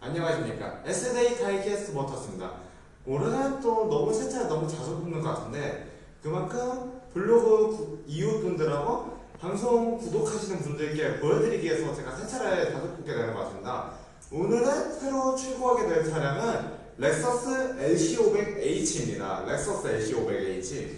안녕하십니까. S데이 타이캐스트 모터스입니다. 오늘은 또 너무 새 차를 너무 자주 뽑는 것 같은데 그만큼 블로그 구- 이웃분들하고 방송 구독하시는 분들께 보여드리기 위해서 제가 새 차를 자주 뽑게 되는 것 같습니다. 오늘은 새로 출고하게 될 차량은 렉서스 LC500H입니다. 렉서스 LC500H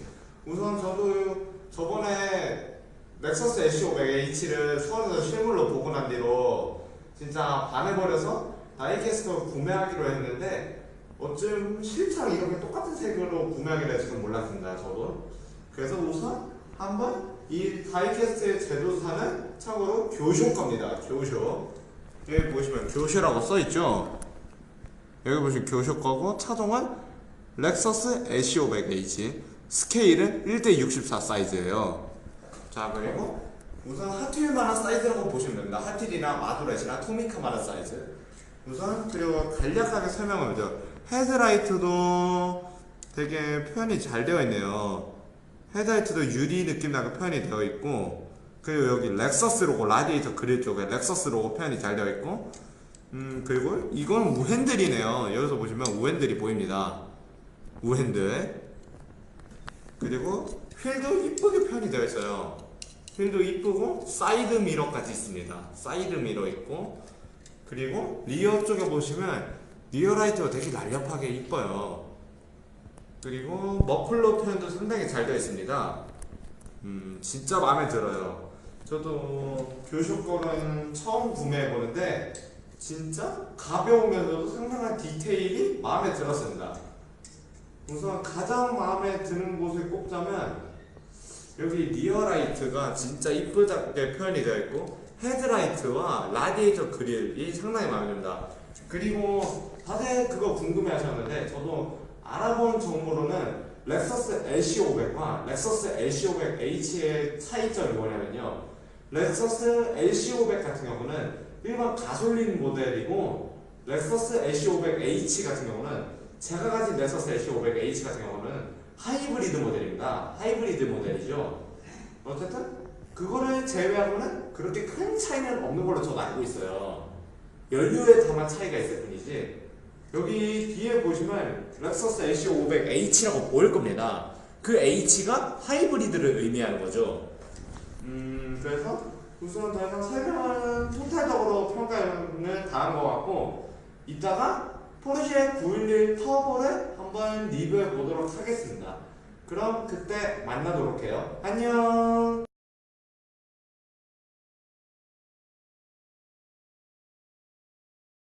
우선 저도 저번에 렉서스 LC500H를 수원에서 실물로 보고 난 뒤로 진짜 반해버려서 다이캐스터 구매하기로 했는데 어쩜 실상 이렇게 똑같은 색으로 구매하게 될 줄은 몰랐습니다 저도. 그래서 우선 한번 이 다이캐스트의 제조사는 참고로 교쇼 겁니다 교쇼. 여기 보시면 교쇼라고 써있죠? 여기 보시면 교쇼 거고 차종은 렉서스 LC500H 스케일은 1대64 사이즈예요. 자 그리고 우선 핫휠만한 사이즈라고 보시면 됩니다. 핫휠이나 마도렛이나 토미카만한 사이즈 우선 그리고 간략하게 설명을 드려 헤드라이트도 되게 표현이 잘 되어 있네요. 헤드라이트도 유리 느낌 나게 표현이 되어 있고 그리고 여기 렉서스 로고 라디에이터 그릴 쪽에 렉서스 로고 표현이 잘 되어 있고 음 그리고 이건 우핸들이네요. 여기서 보시면 우핸들이 보입니다. 우핸들. 그리고 휠도 이쁘게 표현이 되어 있어요. 휠도 이쁘고 사이드 미러까지 있습니다. 사이드 미러 있고 그리고 리어 쪽에 보시면 리어 라이트가 되게 날렵하게 이뻐요. 그리고 머플러 표현도 상당히 잘 되어 있습니다. 음, 진짜 마음에 들어요. 저도 교쇼 거는 처음 구매해 보는데 진짜 가벼우면서도 상당한 디테일이 마음에 들었습니다. 우선 가장 마음에 드는 곳을 꼽자면 여기 리어 라이트가 진짜 이쁘게 표현이 되어 있고 헤드라이트와 라디에이터 그릴이 상당히 마음에 듭니다. 그리고 다들 그거 궁금해 하셨는데 저도 알아본 정보로는 렉서스 LC500과 렉서스 LC500H의 차이점이 뭐냐면요. 렉서스 LC500 같은 경우는 일반 가솔린 모델이고 렉서스 LC500H 같은 경우는 제가 가진 렉서스 LC500H 같은 경우는 하이브리드 모델입니다. 하이브리드 모델이죠. 어쨌든 그거를 제외하고는 그렇게 큰 차이는 없는 걸로 저도 알고 있어요. 연료에 다만 차이가 있을 뿐이지. 여기 뒤에 보시면 렉서스 LC500H라고 보일 겁니다. 그 H가 하이브리드를 의미하는 거죠. 음, 그래서 우선 더 이상 설명은 토탈적으로 평가는 다한 것 같고 이따가 포르쉐 911 터보를 한번 리뷰해 보도록 하겠습니다. 그럼 그때 만나도록 해요. 안녕.